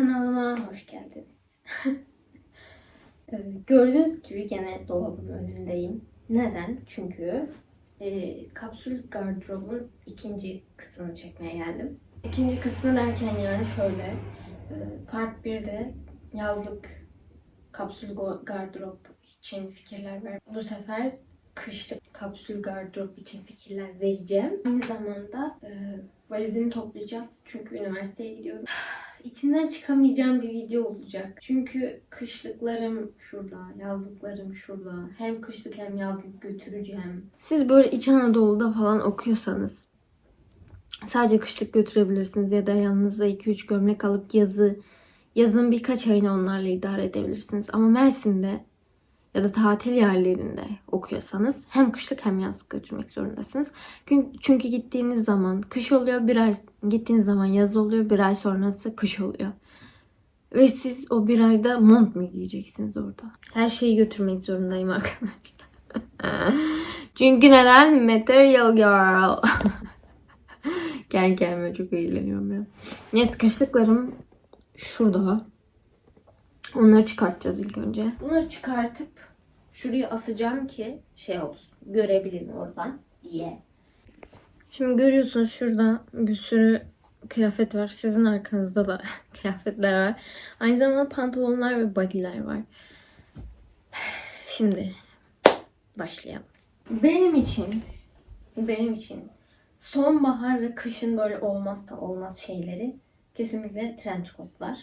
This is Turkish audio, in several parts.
Kanalıma hoş geldiniz. Ee, Gördüğünüz gibi gene dolabın önündeyim. Neden? Çünkü e, kapsül gardırobun ikinci kısmını çekmeye geldim. İkinci kısmı derken yani şöyle. e, part 1'de yazlık kapsül gardırop için fikirler ver. Bu sefer kışlık kapsül gardırop için fikirler vereceğim. Aynı zamanda e, valizimi toplayacağız çünkü üniversiteye gidiyorum. İçinden çıkamayacağım bir video olacak. Çünkü kışlıklarım şurada, yazlıklarım şurada. Hem kışlık hem yazlık götüreceğim. Siz böyle İç Anadolu'da falan okuyorsanız sadece kışlık götürebilirsiniz ya da yanınızda 2-3 gömlek alıp yazı yazın birkaç ayını onlarla idare edebilirsiniz. Ama Mersin'de ya da tatil yerlerinde okuyorsanız hem kışlık hem yazlık götürmek zorundasınız. Çünkü, gittiğiniz zaman kış oluyor, bir ay gittiğiniz zaman yaz oluyor, bir ay sonrası kış oluyor. Ve siz o bir ayda mont mu giyeceksiniz orada? Her şeyi götürmek zorundayım arkadaşlar. Çünkü neden? Material girl. Kendi kendime çok eğleniyorum ya. Neyse kışlıklarım şurada. Onları çıkartacağız ilk önce. Bunları çıkartıp şuraya asacağım ki şey olsun. Görebilin oradan diye. Şimdi görüyorsunuz şurada bir sürü kıyafet var. Sizin arkanızda da kıyafetler var. Aynı zamanda pantolonlar ve body'ler var. Şimdi başlayalım. Benim için benim için sonbahar ve kışın böyle olmazsa olmaz şeyleri kesinlikle trench coatlar.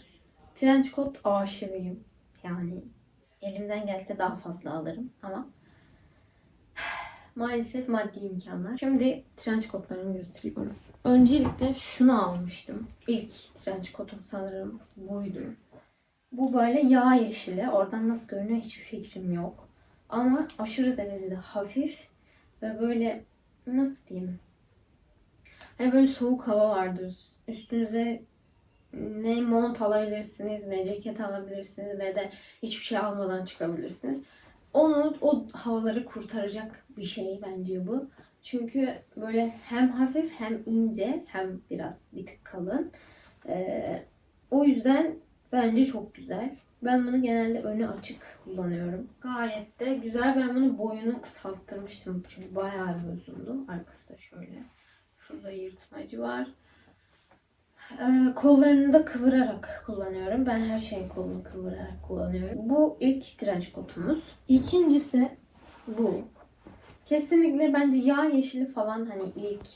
Trench coat aşığıyım. Yani elimden gelse daha fazla alırım ama maalesef maddi imkanlar. Şimdi trench coatlarımı gösteriyorum. Öncelikle şunu almıştım. İlk trench coatum sanırım buydu. Bu böyle yağ yeşili. Oradan nasıl görünüyor hiçbir fikrim yok. Ama aşırı derecede hafif ve böyle nasıl diyeyim? Hani böyle soğuk hava vardır. Üstünüze ne mont alabilirsiniz, ne ceket alabilirsiniz, ne de hiçbir şey almadan çıkabilirsiniz. Onu, o havaları kurtaracak bir şey bence bu. Çünkü böyle hem hafif hem ince hem biraz bir tık kalın. Ee, o yüzden bence çok güzel. Ben bunu genelde önü açık kullanıyorum. Gayet de güzel. Ben bunu boyunu kısalttırmıştım. Çünkü bayağı bir uzundu. Arkası da şöyle. Şurada yırtmacı var. Ee, kollarını da kıvırarak kullanıyorum. Ben her şeyin kolunu kıvırarak kullanıyorum. Bu ilk trench coatumuz. İkincisi bu. Kesinlikle bence yağ yeşili falan hani ilk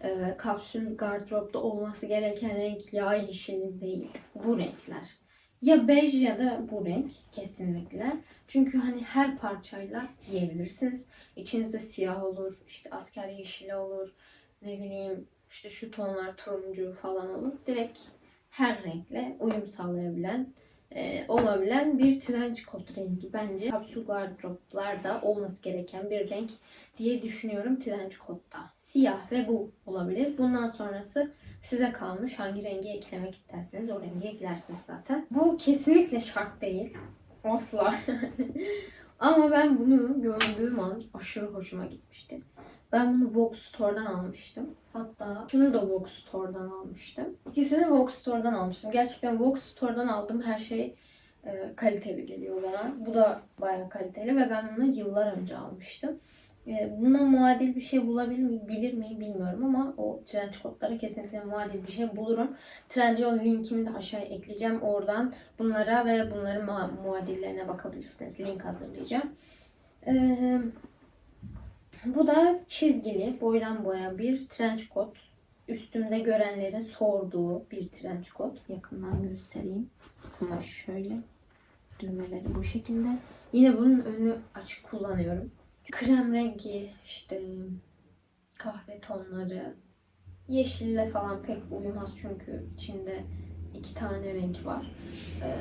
e, kapsül gardıropta olması gereken renk yağ yeşili değil. Bu renkler. Ya bej ya da bu renk kesinlikle. Çünkü hani her parçayla giyebilirsiniz. İçinizde siyah olur, işte asker yeşili olur, ne bileyim işte şu tonlar turuncu falan olur. Direkt her renkle uyum sağlayabilen, e, olabilen bir trench coat rengi. Bence kapsül gardıroplarda olması gereken bir renk diye düşünüyorum trench coat'ta. Siyah ve bu olabilir. Bundan sonrası size kalmış. Hangi rengi eklemek isterseniz o rengi eklersiniz zaten. Bu kesinlikle şart değil. Asla. Ama ben bunu gördüğüm an aşırı hoşuma gitmişti. Ben bunu Vogue Store'dan almıştım. Hatta şunu da Vogue Store'dan almıştım. İkisini Vogue Store'dan almıştım. Gerçekten Vogue Store'dan aldığım her şey e, kaliteli geliyor bana. Bu da bayağı kaliteli ve ben bunu yıllar önce almıştım. E, buna muadil bir şey bulabilir miyim, bilir miyim bilmiyorum ama o trench coatlara kesinlikle muadil bir şey bulurum. Trendyol linkimi de aşağıya ekleyeceğim. Oradan bunlara ve bunların muadillerine bakabilirsiniz. Link hazırlayacağım. Eee bu da çizgili, boydan boya bir trench coat. Üstümde görenlerin sorduğu bir trench coat. Yakından göstereyim. Kumaş şöyle. Düğmeleri bu şekilde. Yine bunun önü açık kullanıyorum. Krem rengi, işte kahve tonları, yeşille falan pek uyumaz çünkü içinde iki tane renk var. Ee,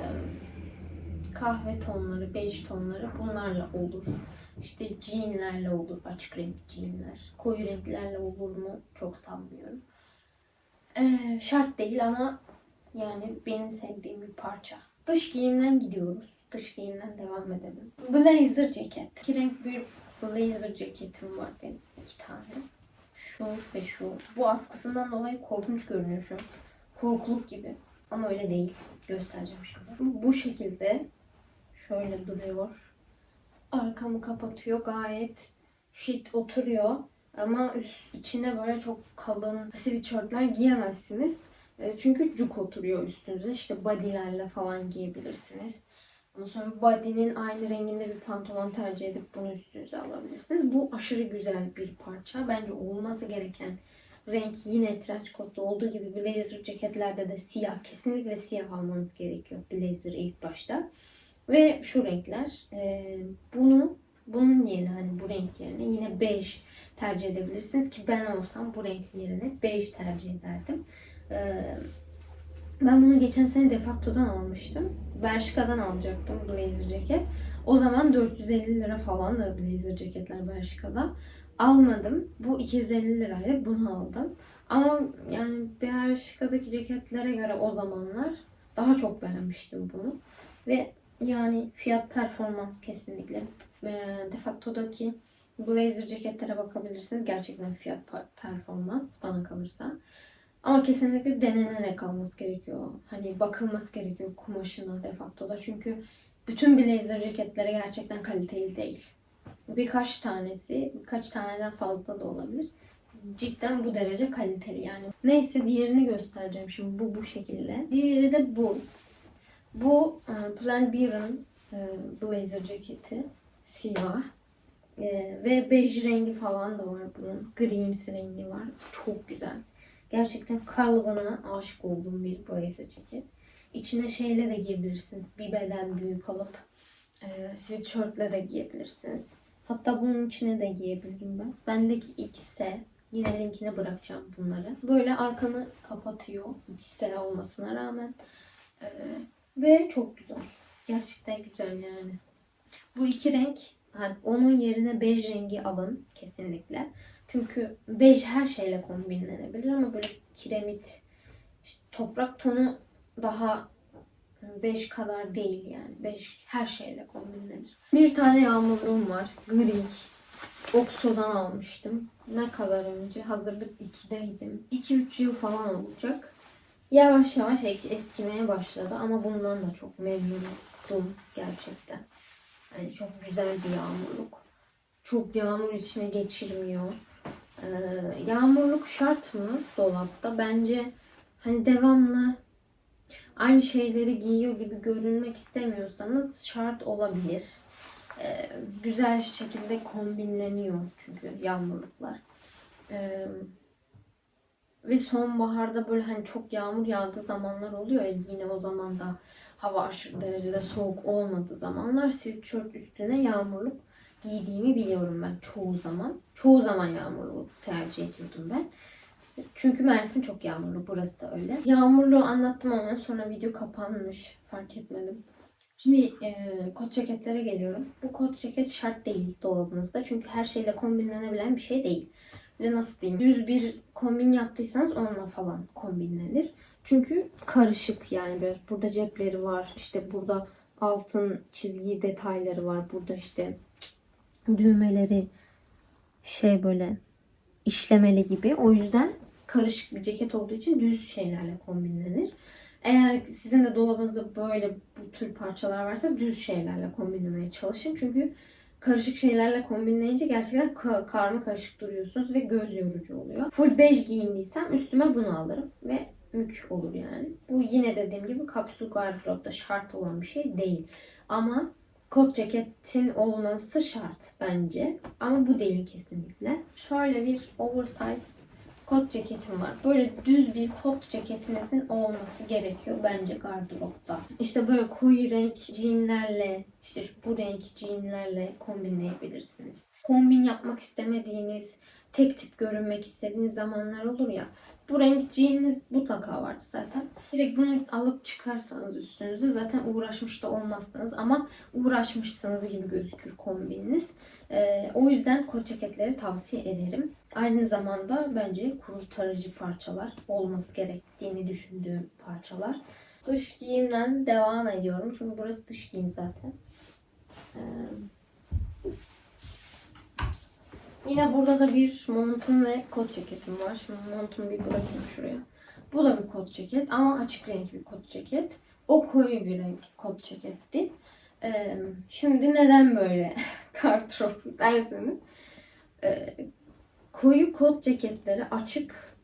kahve tonları, bej tonları bunlarla olur. İşte jeanlerle olur. Açık renk jeanler. Koyu renklerle olur mu? Çok sanmıyorum. Ee, şart değil ama yani benim sevdiğim bir parça. Dış giyimden gidiyoruz. Dış giyimden devam edelim. Blazer ceket. İki renk bir blazer ceketim var benim. iki tane. Şu ve şu. Bu askısından dolayı korkunç görünüyor şu. Korkuluk gibi. Ama öyle değil. Göstereceğim şimdi. Bu şekilde şöyle duruyor. Arkamı kapatıyor. Gayet fit oturuyor. Ama üst içine böyle çok kalın sweatshirtler giyemezsiniz. E, Çünkü cuk oturuyor üstünüze. İşte bodylerle falan giyebilirsiniz. Ondan sonra body'nin aynı renginde bir pantolon tercih edip bunu üstünüze alabilirsiniz. Bu aşırı güzel bir parça. Bence olması gereken renk yine trench coat'ta olduğu gibi blazer ceketlerde de siyah. Kesinlikle siyah almanız gerekiyor blazer ilk başta. Ve şu renkler. e, bunu bunun yerine hani bu renk yerine yine bej tercih edebilirsiniz ki ben olsam bu renk yerine bej tercih ederdim. E, ben bunu geçen sene Defacto'dan almıştım. Bershka'dan alacaktım blazer ceket. O zaman 450 lira falan da blazer ceketler Bershka'da. Almadım. Bu 250 lirayla bunu aldım. Ama yani Bershka'daki ceketlere göre o zamanlar daha çok beğenmiştim bunu. Ve yani fiyat performans kesinlikle. E, Defacto'daki blazer ceketlere bakabilirsiniz. Gerçekten fiyat performans bana kalırsa. Ama kesinlikle denenerek alması gerekiyor. Hani bakılması gerekiyor kumaşına defaktoda. Çünkü bütün blazer ceketlere gerçekten kaliteli değil. Birkaç tanesi, birkaç taneden fazla da olabilir. Cidden bu derece kaliteli yani. Neyse diğerini göstereceğim şimdi. Bu bu şekilde. Diğeri de bu. Bu e, Plan B'nin e, blazer ceketi. Siyah. E, ve bej rengi falan da var bunun. Grimsi rengi var. Çok güzel. Gerçekten kalıbına aşık olduğum bir blazer ceket. İçine şeyle de giyebilirsiniz. Bir beden büyük alıp e, sweatshirtle de giyebilirsiniz. Hatta bunun içine de giyebilirim ben. Bendeki X'e yine linkine bırakacağım bunları. Böyle arkanı kapatıyor. XL olmasına rağmen. E, ve çok güzel. Gerçekten güzel yani. Bu iki renk hani onun yerine bej rengi alın kesinlikle. Çünkü bej her şeyle kombinlenebilir ama böyle kiremit, işte toprak tonu daha bej kadar değil yani. Bej her şeyle kombinlenir. Bir tane yağmurluğum var. Gri. Oxo'dan almıştım. Ne kadar önce? Hazırlık 2'deydim. 2-3 yıl falan olacak. Yavaş yavaş es- eskimeye başladı ama bundan da çok memnundum gerçekten. Yani çok güzel bir yağmurluk. Çok yağmur içine geçirmiyor. Ee, yağmurluk şart mı dolapta? Bence hani devamlı aynı şeyleri giyiyor gibi görünmek istemiyorsanız şart olabilir. Ee, güzel şekilde kombinleniyor çünkü yağmurluklar. Ee, ve sonbaharda böyle hani çok yağmur yağdığı zamanlar oluyor ya yine o zaman da hava aşırı derecede soğuk olmadığı zamanlar sweatshirt üstüne yağmurluk giydiğimi biliyorum ben çoğu zaman. Çoğu zaman yağmurlu tercih ediyordum ben. Çünkü Mersin çok yağmurlu. Burası da öyle. Yağmurlu anlattım ondan sonra video kapanmış. Fark etmedim. Şimdi e, kot ceketlere geliyorum. Bu kot ceket şart değil dolabınızda. Çünkü her şeyle kombinlenebilen bir şey değil. Nasıl diyeyim? Düz bir kombin yaptıysanız onunla falan kombinlenir. Çünkü karışık yani böyle burada cepleri var. İşte burada altın çizgi detayları var. Burada işte düğmeleri şey böyle işlemeli gibi. O yüzden karışık bir ceket olduğu için düz şeylerle kombinlenir. Eğer sizin de dolabınızda böyle bu tür parçalar varsa düz şeylerle kombinlemeye çalışın. Çünkü karışık şeylerle kombinleyince gerçekten ka- karma karışık duruyorsunuz ve göz yorucu oluyor. Full bej giyindiysem üstüme bunu alırım ve mük olur yani. Bu yine dediğim gibi kapsül gardıropta şart olan bir şey değil. Ama kot ceketin olması şart bence. Ama bu değil kesinlikle. Şöyle bir oversize kot ceketim var. Böyle düz bir kot ceketinizin olması gerekiyor bence gardıropta. İşte böyle koyu renk jeanlerle, işte şu bu renk jeanlerle kombinleyebilirsiniz. Kombin yapmak istemediğiniz, tek tip görünmek istediğiniz zamanlar olur ya. Bu renk jeaniniz mutlaka vardı zaten. Direkt bunu alıp çıkarsanız üstünüze zaten uğraşmış da olmazsınız ama uğraşmışsınız gibi gözükür kombininiz. Ee, o yüzden kot ceketleri tavsiye ederim. Aynı zamanda bence kurtarıcı parçalar olması gerektiğini düşündüğüm parçalar. Dış giyimden devam ediyorum. Çünkü burası dış giyim zaten. Ee, yine burada da bir montum ve kot ceketim var. Şimdi montumu bir bırakayım şuraya. Bu da bir kot ceket ama açık renk bir kot ceket. O koyu bir renk kot ceketti. Şimdi neden böyle kartrop derseniz. Koyu kot ceketleri açık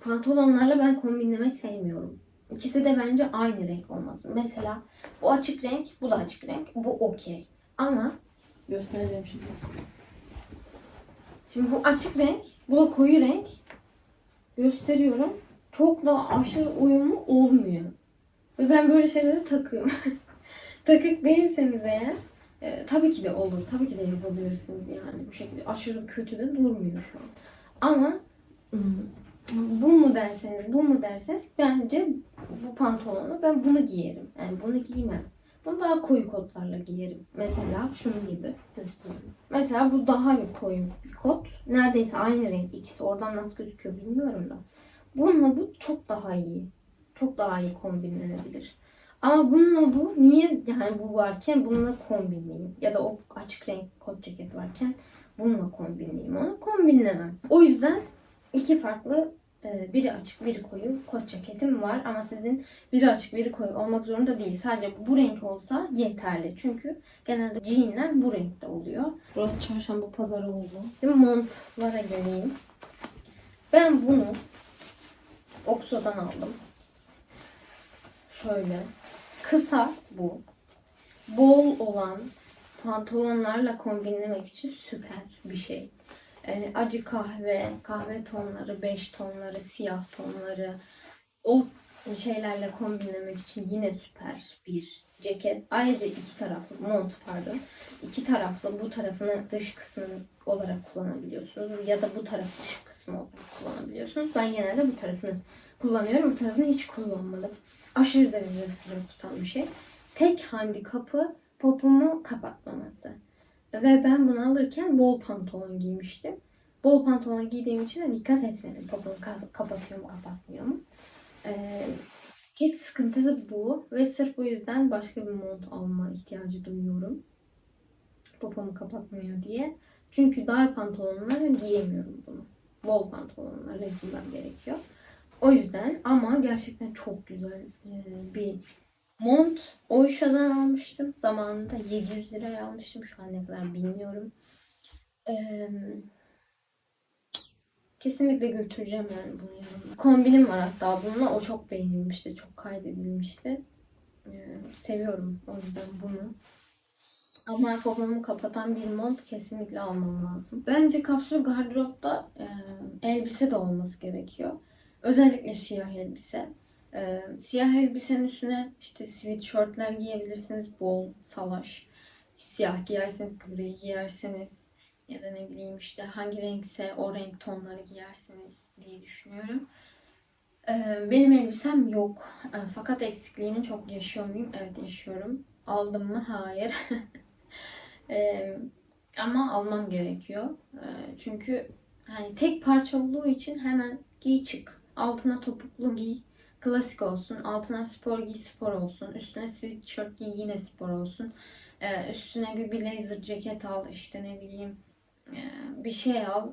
pantolonlarla ben kombinlemeyi sevmiyorum. İkisi de bence aynı renk olması. Mesela bu açık renk, bu da açık renk. Bu okey. Ama göstereceğim şimdi. Şimdi bu açık renk, bu da koyu renk. Gösteriyorum. Çok da aşırı uyumlu olmuyor. Ve ben böyle şeylere takığım. Takık değilseniz eğer e, tabii ki de olur. Tabii ki de yapabilirsiniz yani. Bu şekilde aşırı kötü de durmuyor şu an. Ama hmm, bu mu derseniz, bu mu derseniz bence bu pantolonu ben bunu giyerim. Yani bunu giymem. Bunu daha koyu kotlarla giyerim. Mesela şunun gibi göstereyim. Mesela bu daha bir koyu bir kot. Neredeyse aynı renk ikisi. Oradan nasıl gözüküyor bilmiyorum da. Bununla bu çok daha iyi. Çok daha iyi kombinlenebilir. Ama bununla bu niye yani bu varken bununla kombinleyeyim? Ya da o açık renk kot ceket varken bununla kombinleyeyim. Onu kombinlemem. O yüzden iki farklı e, biri açık biri koyu kot ceketim var. Ama sizin biri açık biri koyu olmak zorunda değil. Sadece bu renk olsa yeterli. Çünkü genelde jeanler bu renkte oluyor. Burası çarşamba pazarı oldu. Şimdi montlara geleyim. Ben bunu Oxo'dan aldım. Şöyle. Kısa bu. Bol olan pantolonlarla kombinlemek için süper bir şey. Ee, acı kahve, kahve tonları, beş tonları, siyah tonları o şeylerle kombinlemek için yine süper bir ceket. Ayrıca iki taraflı mont pardon. iki taraflı bu tarafını dış kısmı olarak kullanabiliyorsunuz ya da bu taraf dış kısmı olarak kullanabiliyorsunuz. Ben genelde bu tarafını kullanıyorum. Bu tarafını hiç kullanmadım. Aşırı derecede sıcak tutan bir şey. Tek handikapı popomu kapatmaması. Ve ben bunu alırken bol pantolon giymiştim. Bol pantolon giydiğim için de dikkat etmedim. Popomu ka- kapatıyor mu kapatmıyor mu. Ee, tek sıkıntısı bu. Ve sırf bu yüzden başka bir mont alma ihtiyacı duyuyorum. Popomu kapatmıyor diye. Çünkü dar pantolonlarla giyemiyorum bunu. Bol pantolonlarla giymem gerekiyor. O yüzden ama gerçekten çok güzel e, bir mont. Oysha'dan almıştım. Zamanında 700 liraya almıştım. Şu an ne kadar bilmiyorum. Ee, kesinlikle götüreceğim yani bunu yanımda. Kombinim var hatta bununla. O çok beğenilmişti. Çok kaydedilmişti. Ee, seviyorum o yüzden bunu. Ama popomu kapatan bir mont kesinlikle almam lazım. Bence kapsül gardıropta e, elbise de olması gerekiyor. Özellikle siyah elbise. Ee, siyah elbisenin üstüne işte sweatshirtler giyebilirsiniz. Bol, salaş. Siyah giyersiniz, gri giyersiniz. Ya da ne bileyim işte hangi renkse o renk tonları giyersiniz diye düşünüyorum. Ee, benim elbisem yok. Ee, fakat eksikliğini çok yaşıyor muyum? Evet yaşıyorum. Aldım mı? Hayır. Ee, ama almam gerekiyor. Ee, çünkü hani tek parça olduğu için hemen giy çık. Altına topuklu giy, klasik olsun. Altına spor giy, spor olsun. Üstüne sweatshirt giy, yine spor olsun. Ee, üstüne bir blazer ceket al, işte ne bileyim e, bir şey al.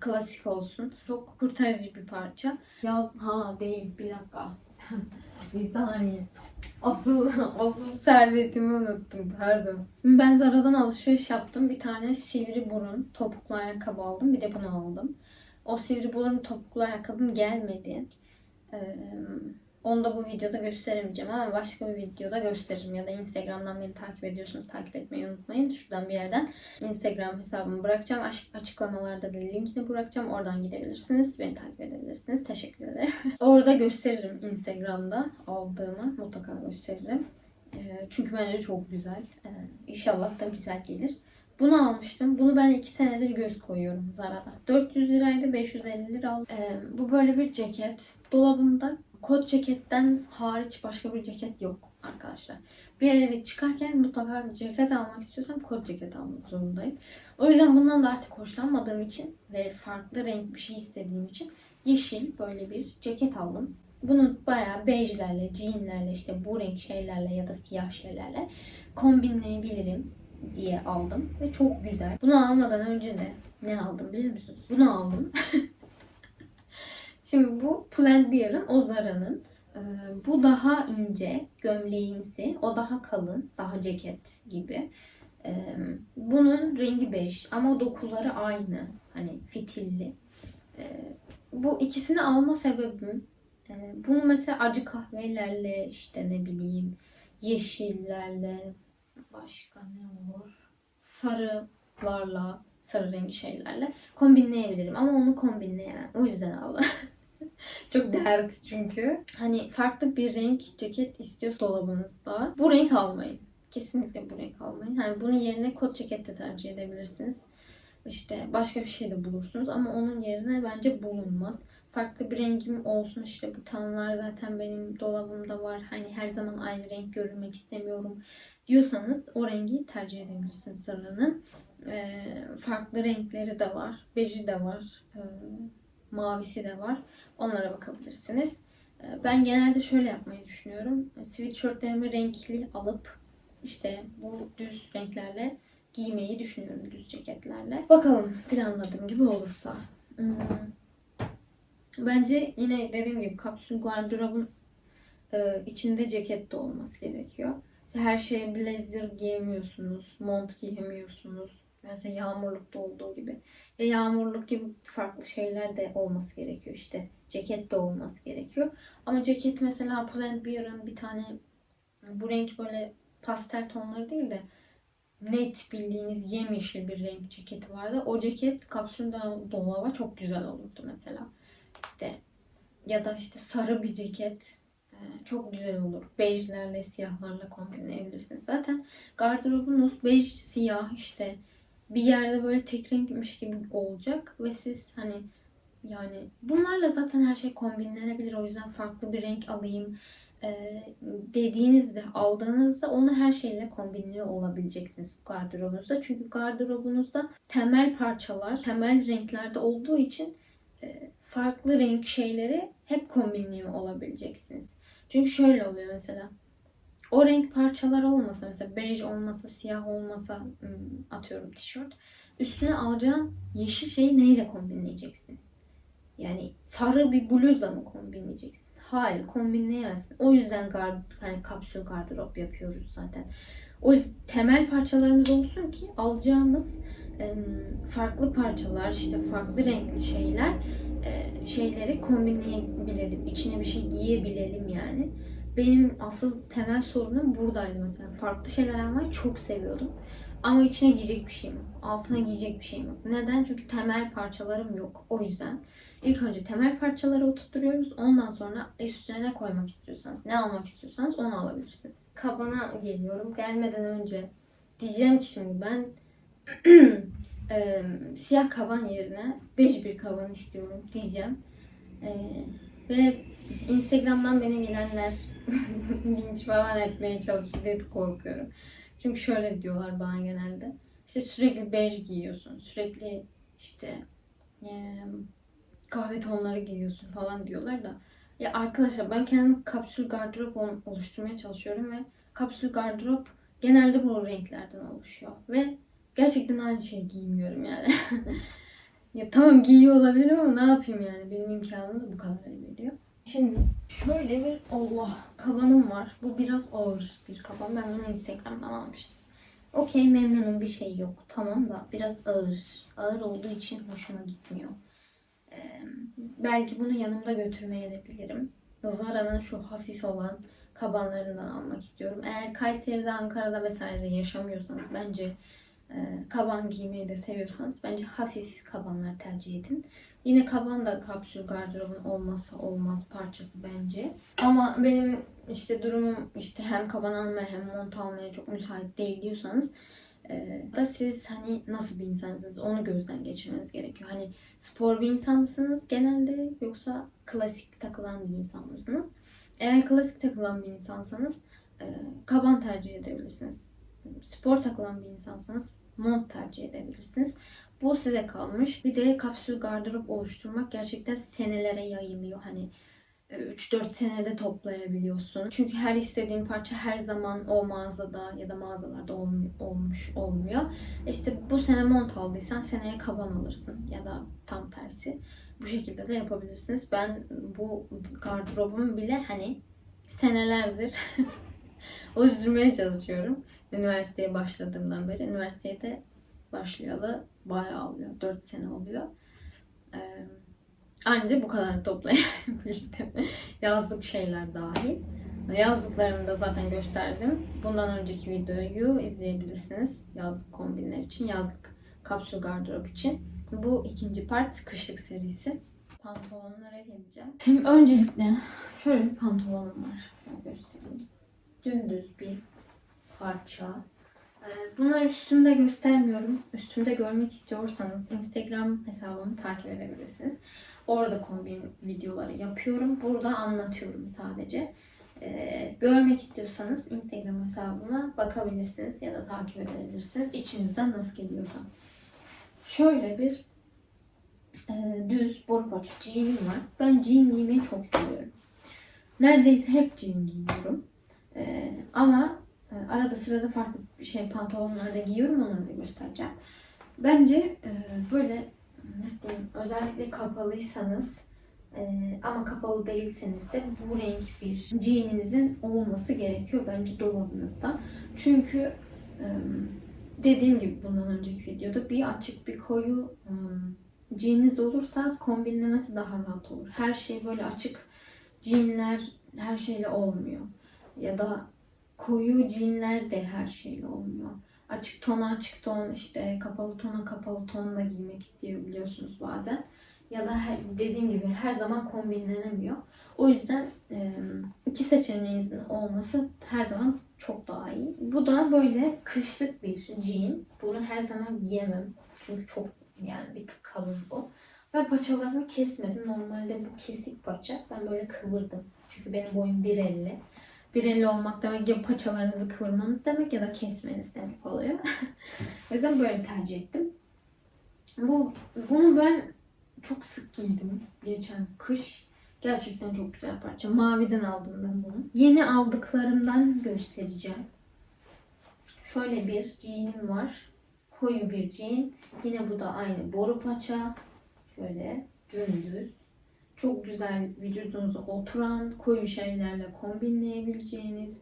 Klasik olsun. Çok kurtarıcı bir parça. Yaz, ha değil bir dakika. bir saniye. Asıl, asıl servetimi unuttum pardon. Ben Zara'dan alışveriş yaptım. Bir tane sivri burun topuklu ayakkabı aldım. Bir de bunu aldım. O sivri burun topuklu ayakkabım gelmedi. Ee, onu da bu videoda gösteremeyeceğim ama başka bir videoda gösteririm. Ya da Instagram'dan beni takip ediyorsunuz. Takip etmeyi unutmayın. Şuradan bir yerden Instagram hesabımı bırakacağım. Açıklamalarda da linkini bırakacağım. Oradan gidebilirsiniz. Beni takip edebilirsiniz. Teşekkür ederim. Orada gösteririm Instagram'da aldığımı. Mutlaka gösteririm. Çünkü bence çok güzel. İnşallah da güzel gelir. Bunu almıştım. Bunu ben iki senedir göz koyuyorum Zara'da. 400 liraydı 550 lira aldım. Ee, bu böyle bir ceket. Dolabımda kot ceketten hariç başka bir ceket yok arkadaşlar. Bir yere çıkarken mutlaka ceket almak istiyorsam kot ceket almak zorundayım. O yüzden bundan da artık hoşlanmadığım için ve farklı renk bir şey istediğim için yeşil böyle bir ceket aldım. Bunu bayağı bejlerle, jeanlerle işte bu renk şeylerle ya da siyah şeylerle kombinleyebilirim diye aldım ve çok güzel. Bunu almadan önce de ne aldım biliyor musunuz? Bunu aldım. Şimdi bu Pull&Bear'ın o Zara'nın. Ee, bu daha ince, gömleğimsi. O daha kalın, daha ceket gibi. Ee, bunun rengi bej ama dokuları aynı. Hani fitilli. Ee, bu ikisini alma sebebim e, bunu mesela acı kahvelerle işte ne bileyim yeşillerle başka ne olur? Sarılarla, sarı rengi şeylerle kombinleyebilirim ama onu kombinleyemem. O yüzden aldım. Çok dert çünkü. Hani farklı bir renk ceket istiyorsa dolabınızda bu renk almayın. Kesinlikle bu renk almayın. Hani bunun yerine kot ceket de tercih edebilirsiniz. İşte başka bir şey de bulursunuz ama onun yerine bence bulunmaz. Farklı bir rengim olsun işte bu tonlar zaten benim dolabımda var. Hani her zaman aynı renk görünmek istemiyorum diyorsanız o rengi tercih edebilirsiniz sarının. Ee, farklı renkleri de var. Beji de var. Ee, mavisi de var. Onlara bakabilirsiniz. Ee, Ben genelde şöyle yapmayı düşünüyorum. Sweatshirtlerimi renkli alıp işte bu düz renklerle giymeyi düşünüyorum düz ceketlerle. Bakalım planladığım gibi olursa. Hmm. Bence yine dediğim gibi kapsül gardırobun e, içinde ceket de olması gerekiyor. Her şeye blazer giyemiyorsunuz, mont giyemiyorsunuz. Mesela yağmurlukta olduğu gibi. Ve yağmurluk gibi farklı şeyler de olması gerekiyor işte. Ceket de olması gerekiyor. Ama ceket mesela Pull&Bear'ın bir tane bu renk böyle pastel tonları değil de net bildiğiniz yemyeşil bir renk ceketi vardı. O ceket kapsülden dolaba çok güzel olurdu mesela. İşte ya da işte sarı bir ceket çok güzel olur. Bejlerle, siyahlarla kombinleyebilirsiniz. Zaten gardırobunuz bej, siyah işte bir yerde böyle tek renkmiş gibi olacak ve siz hani yani bunlarla zaten her şey kombinlenebilir. O yüzden farklı bir renk alayım e, dediğinizde, aldığınızda onu her şeyle kombinliyor olabileceksiniz gardırobunuzda. Çünkü gardırobunuzda temel parçalar, temel renklerde olduğu için e, farklı renk şeyleri hep kombinliyor olabileceksiniz. Çünkü şöyle oluyor mesela. O renk parçalar olmasa mesela bej olmasa, siyah olmasa hmm, atıyorum tişört. Üstüne alacağın yeşil şeyi neyle kombinleyeceksin? Yani sarı bir bluzla mı kombinleyeceksin? Hayır kombinleyemezsin. O yüzden gard hani kapsül gardırop yapıyoruz zaten. O yüzden temel parçalarımız olsun ki alacağımız farklı parçalar işte farklı renkli şeyler e, şeyleri kombinleyebilelim. İçine bir şey giyebilelim yani. Benim asıl temel sorunum buradaydı mesela. Farklı şeyler almayı çok seviyordum. Ama içine giyecek bir şeyim yok. Altına giyecek bir şeyim yok. Neden? Çünkü temel parçalarım yok. O yüzden ilk önce temel parçaları oturtuyoruz. Ondan sonra üstüne ne koymak istiyorsanız, ne almak istiyorsanız onu alabilirsiniz. Kabana geliyorum. Gelmeden önce diyeceğim ki şimdi ben e, siyah kaban yerine bej bir kaban istiyorum diyeceğim. E, ve Instagram'dan beni bilenler linç falan etmeye çalışıyor diye korkuyorum. Çünkü şöyle diyorlar bana genelde. İşte sürekli bej giyiyorsun. Sürekli işte e, kahve tonları giyiyorsun falan diyorlar da. Ya arkadaşlar ben kendim kapsül gardırop ol- oluşturmaya çalışıyorum ve kapsül gardırop genelde bu renklerden oluşuyor. Ve gerçekten aynı şeyi giymiyorum yani. ya tamam giyiyor olabilirim ama ne yapayım yani. Benim imkanım da bu kadar veriyor. Şimdi şöyle bir Allah kabanım var. Bu biraz ağır bir kaban. Ben bunu Instagram'dan almıştım. Okey memnunum bir şey yok. Tamam da biraz ağır. Ağır olduğu için hoşuma gitmiyor. Ee, belki bunu yanımda götürmeye de bilirim. Zara'nın şu hafif olan kabanlarından almak istiyorum. Eğer Kayseri'de, Ankara'da vesaire yaşamıyorsanız bence kaban giymeyi de seviyorsanız bence hafif kabanlar tercih edin. Yine kaban da kapsül gardırobun olmazsa olmaz parçası bence. Ama benim işte durumum işte hem kaban almaya hem mont almaya çok müsait değil diyorsanız e, da siz hani nasıl bir insansınız onu gözden geçirmeniz gerekiyor. Hani spor bir insan mısınız genelde yoksa klasik takılan bir insan mısınız? Eğer klasik takılan bir insansanız e, kaban tercih edebilirsiniz. Spor takılan bir insansanız mont tercih edebilirsiniz. Bu size kalmış. Bir de kapsül gardırop oluşturmak gerçekten senelere yayılıyor. Hani 3-4 senede toplayabiliyorsun. Çünkü her istediğin parça her zaman o mağazada ya da mağazalarda olmuyor, olmuş olmuyor. İşte bu sene mont aldıysan seneye kaban alırsın ya da tam tersi. Bu şekilde de yapabilirsiniz. Ben bu gardırobumu bile hani senelerdir oluşturmaya çalışıyorum. Üniversiteye başladığımdan beri. Üniversiteye de başlayalı bayağı oluyor. 4 sene oluyor. Ee, anca bu kadar toplayabildim. Yazlık şeyler dahil. Yazlıklarımı da zaten gösterdim. Bundan önceki videoyu izleyebilirsiniz. Yazlık kombinler için, yazlık kapsül gardırop için. Bu ikinci part kışlık serisi. Pantolonlara geleceğim. Şimdi öncelikle şöyle bir pantolonum var. Şöyle göstereyim. Dümdüz bir parça. Ee, Bunları üstümde göstermiyorum. Üstümde görmek istiyorsanız Instagram hesabımı takip edebilirsiniz. Orada kombin videoları yapıyorum. Burada anlatıyorum sadece. Ee, görmek istiyorsanız Instagram hesabıma bakabilirsiniz ya da takip edebilirsiniz. İçinizden nasıl geliyorsa. Şöyle bir e, düz boru paça jeanim var. Ben jean giymeyi çok seviyorum. Neredeyse hep jean giyiyorum. E, ama arada sırada farklı şey pantolonlar da giyiyorum. Onları da göstereceğim. Bence e, böyle nasıl diyeyim özellikle kapalıysanız e, ama kapalı değilseniz de bu renk bir jeaninizin olması gerekiyor bence dolabınızda. Çünkü e, dediğim gibi bundan önceki videoda bir açık bir koyu jeaniniz olursa kombinlemesi daha rahat olur. Her şey böyle açık jeanler her şeyle olmuyor. Ya da koyu jeanler de her şeyle olmuyor. Açık tona açık ton işte kapalı tona kapalı tonla giymek istiyor biliyorsunuz bazen. Ya da her, dediğim gibi her zaman kombinlenemiyor. O yüzden e, iki seçeneğinizin olması her zaman çok daha iyi. Bu da böyle kışlık bir jean. Bunu her zaman giyemem. Çünkü çok yani bir tık kalın bu. Ben paçalarımı kesmedim. Normalde bu kesik paça. Ben böyle kıvırdım. Çünkü benim boyum 1.50. 1.50 olmak demek ya paçalarınızı kıvırmanız demek ya da kesmeniz demek oluyor. o yüzden böyle tercih ettim. Bu bunu ben çok sık giydim geçen kış. Gerçekten çok güzel parça. Maviden aldım ben bunu. Yeni aldıklarımdan göstereceğim. Şöyle bir jeanim var. Koyu bir jean. Yine bu da aynı boru paça. Şöyle dümdüz. Çok güzel vücudunuza oturan, koyu şeylerle kombinleyebileceğiniz,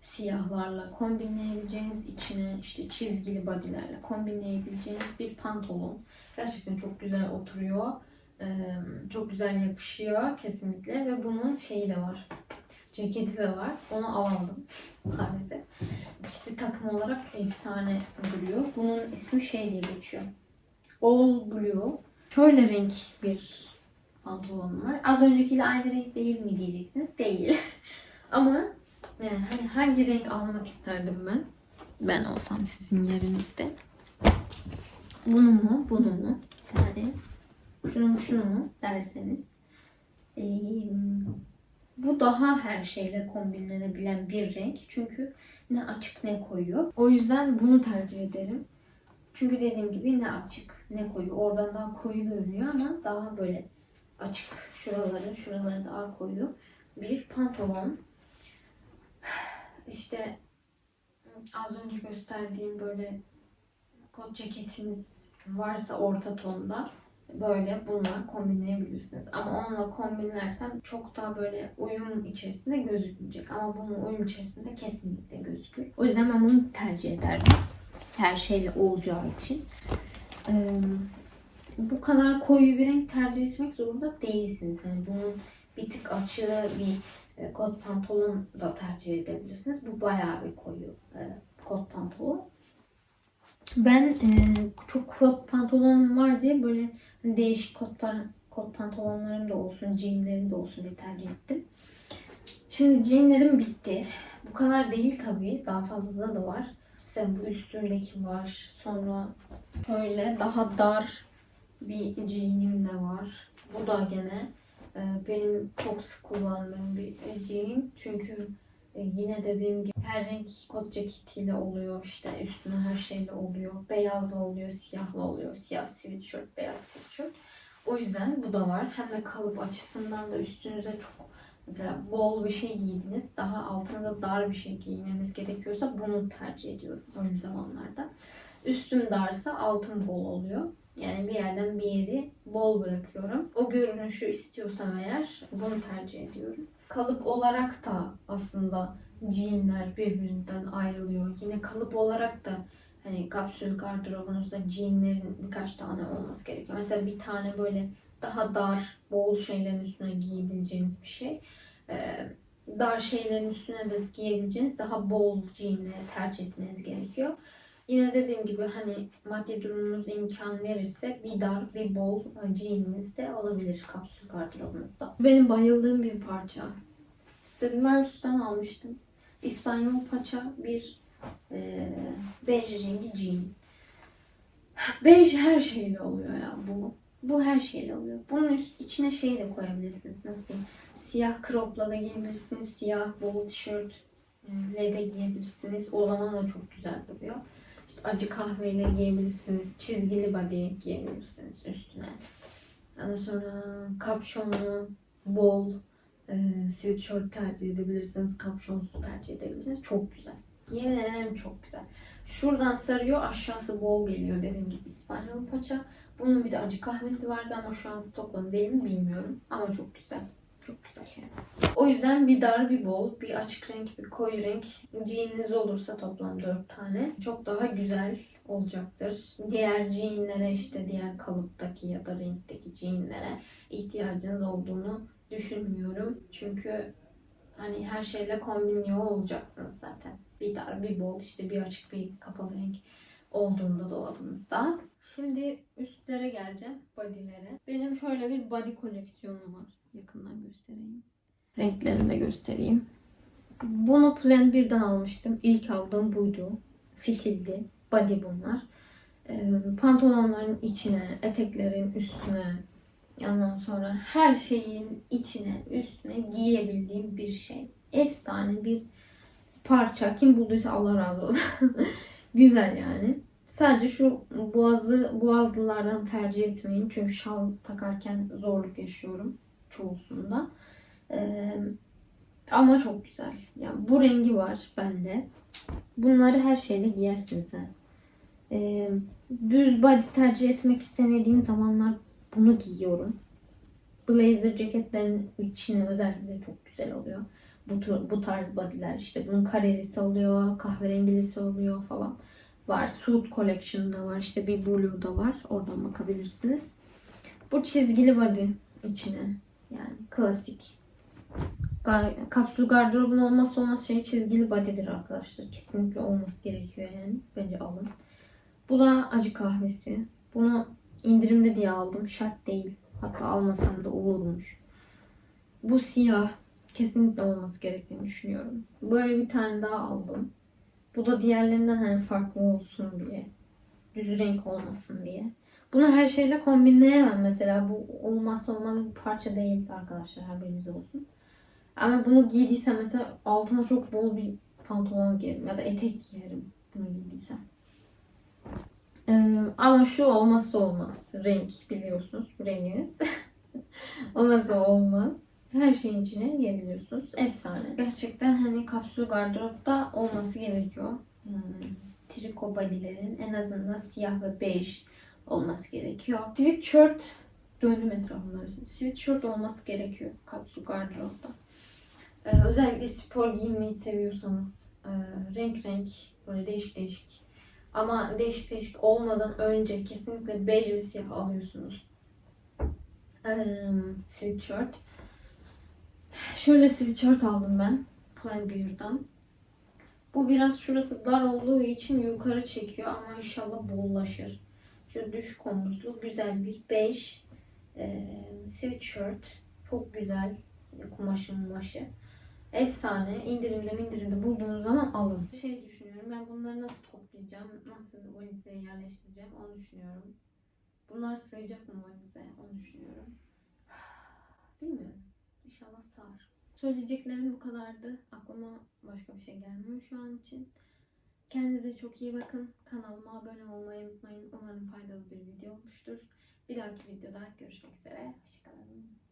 siyahlarla kombinleyebileceğiniz, içine işte çizgili bodylerle kombinleyebileceğiniz bir pantolon. Gerçekten çok güzel oturuyor. Çok güzel yapışıyor kesinlikle ve bunun şeyi de var. Ceketi de var. Onu alamadım maalesef. İkisi takım olarak efsane duruyor. Bunun ismi şey diye geçiyor. All Blue. Şöyle renk bir pantolonum. Az öncekiyle aynı renk değil mi diyeceksiniz. Değil. Ama yani hani hangi renk almak isterdim ben? Ben olsam sizin yerinizde. Bunu mu? Bunu mu? Yani şunu mu şunu mu derseniz. Ee, bu daha her şeyle kombinlenebilen bir renk. Çünkü ne açık ne koyu. O yüzden bunu tercih ederim. Çünkü dediğim gibi ne açık ne koyu. Oradan daha koyu görünüyor ama daha böyle açık şuraları, şuraları daha koyu bir pantolon. İşte az önce gösterdiğim böyle kot ceketiniz varsa orta tonda böyle bununla kombinleyebilirsiniz. Ama onunla kombinlersem çok daha böyle uyum içerisinde gözükmeyecek. Ama bunun uyum içerisinde kesinlikle gözükür. O yüzden ben bunu tercih ederdim. Her şeyle olacağı için. Ee, bu kadar koyu bir renk tercih etmek zorunda değilsiniz. Yani bunun bir tık açığı bir e, kot pantolon da tercih edebilirsiniz. Bu bayağı bir koyu e, kot pantolon. Ben e, çok kot pantolonum var diye böyle hani değişik kot, par- kot pantolonlarım da olsun, jeanlerim de olsun diye tercih ettim. Şimdi jeanlerim bitti. Bu kadar değil tabii. Daha fazla da var. Mesela bu üstümdeki var. Sonra şöyle daha dar bir jeanim de var. Bu da gene e, benim çok sık kullandığım bir jean. Çünkü e, yine dediğim gibi her renk kot ceketiyle oluyor işte üstüne her şeyle oluyor. Beyazla oluyor, siyahla oluyor. Siyah sweatshirt, beyaz sweatshirt. O yüzden bu da var. Hem de kalıp açısından da üstünüze çok Mesela bol bir şey giydiniz. Daha altına dar bir şey giymeniz gerekiyorsa bunu tercih ediyorum öyle zamanlarda. Üstüm darsa altım bol oluyor. Yani bir yerden bir yeri bol bırakıyorum. O görünüşü istiyorsam eğer bunu tercih ediyorum. Kalıp olarak da aslında jeanler birbirinden ayrılıyor. Yine kalıp olarak da hani kapsül gardırobunuzda jeanlerin birkaç tane olması gerekiyor. Mesela bir tane böyle daha dar, bol şeylerin üstüne giyebileceğiniz bir şey. Ee, dar şeylerin üstüne de giyebileceğiniz daha bol jeanleri tercih etmeniz gerekiyor. Yine dediğim gibi hani maddi durumunuz imkan verirse bir dar bir bol jeaniniz de olabilir kapsül gardırobunuzda. Benim bayıldığım bir parça. Stradivarius'tan almıştım. İspanyol paça bir e, bej rengi jean. Bej her şeyle oluyor ya bu. Bu her şeyle oluyor. Bunun üst, içine şey de koyabilirsiniz. Nasıl diyeyim? Siyah cropla da giyebilirsiniz. Siyah bol tişört ile de giyebilirsiniz. O zaman da çok güzel duruyor. İşte acı kahveyle giyebilirsiniz. Çizgili body giyebilirsiniz üstüne. Ondan sonra kapşonlu, bol e, sweatshirt tercih edebilirsiniz. Kapşonsuz tercih edebilirsiniz. Çok güzel. Yemin çok güzel. Şuradan sarıyor aşağısı bol geliyor dediğim gibi İspanyol paça. Bunun bir de acı kahvesi vardı ama şu an stoklanı değil mi bilmiyorum. Ama çok güzel. Çok güzel yani. O yüzden bir dar bir bol, bir açık renk, bir koyu renk jeaniniz olursa toplam 4 tane çok daha güzel olacaktır. Diğer jeanlere işte diğer kalıptaki ya da renkteki jeanlere ihtiyacınız olduğunu düşünmüyorum. Çünkü hani her şeyle kombinliyor olacaksınız zaten. Bir dar, bir bol, işte bir açık, bir kapalı renk olduğunda dolabınızda. Şimdi üstlere geleceğim, bodylere. Benim şöyle bir body koleksiyonum var. Yakından göstereyim. Renklerini de göstereyim. Bunu Plan 1'den almıştım. İlk aldığım buydu. Fitildi. Body bunlar. Ee, pantolonların içine, eteklerin üstüne, ondan sonra her şeyin içine, üstüne giyebildiğim bir şey. Efsane bir parça. Kim bulduysa Allah razı olsun. Güzel yani. Sadece şu boğazı boğazlılardan tercih etmeyin. Çünkü şal takarken zorluk yaşıyorum çoğusunda. Ee, ama çok güzel. Yani bu rengi var bende. Bunları her şeyde giyersiniz. Ha. Ee, düz body tercih etmek istemediğim zamanlar bunu giyiyorum. Blazer ceketlerin içine özellikle çok güzel oluyor. Bu, bu tarz bodyler işte bunun karelisi oluyor, kahverengilisi oluyor falan var. Suit Collection'da var. işte bir Blue'da var. Oradan bakabilirsiniz. Bu çizgili body içine. Yani klasik. Kapsül gardırobun olmazsa olmaz şey çizgili body'dir arkadaşlar. Kesinlikle olması gerekiyor yani. Bence alın. Bu da acı kahvesi. Bunu indirimde diye aldım. Şart değil. Hatta almasam da olurmuş. Bu siyah. Kesinlikle olması gerektiğini düşünüyorum. Böyle bir tane daha aldım. Bu da diğerlerinden hani farklı olsun diye. Düz renk olmasın diye. Bunu her şeyle kombinleyemem mesela. Bu olmazsa olmaz bir parça değil arkadaşlar haberiniz olsun. Ama bunu giydiysem mesela altına çok bol bir pantolon giyerim ya da etek giyerim bunu giydiysem. Ee, ama şu olmazsa olmaz. Renk biliyorsunuz bu renginiz. olmazsa olmaz. Her şeyin içine giyebiliyorsunuz. Efsane. Gerçekten hani kapsül gardıropta olması gerekiyor. Hmm. Triko bodylerin en azından siyah ve bej olması gerekiyor. Sweatshirt döndüm etrafında. Sweatshirt olması gerekiyor kapsül gardıropta. Ee, özellikle spor giyinmeyi seviyorsanız e, renk renk böyle değişik değişik ama değişik değişik olmadan önce kesinlikle bej ve siyah alıyorsunuz. Ee, sweatshirt. Şöyle sweatshirt aldım ben. Plan Beer'dan. Bu biraz şurası dar olduğu için yukarı çekiyor ama inşallah bollaşır. Şu düşük omuzlu güzel bir bej e, sweatshirt. Çok güzel. Kumaşı mumaşı. Efsane. İndirimde indirimde bulduğunuz zaman alın. Şey düşünüyorum ben bunları nasıl toplayacağım? Nasıl valizeye yerleştireceğim? Onu düşünüyorum. Bunlar sığacak mı valize? Onu düşünüyorum. Bilmiyorum. İnşallah sığar. Söyleyeceklerim bu kadardı. Aklıma başka bir şey gelmiyor şu an için. Kendinize çok iyi bakın. Kanalıma abone olmayı unutmayın. Umarım faydalı bir video olmuştur. Bir dahaki videoda görüşmek üzere. Hoşçakalın.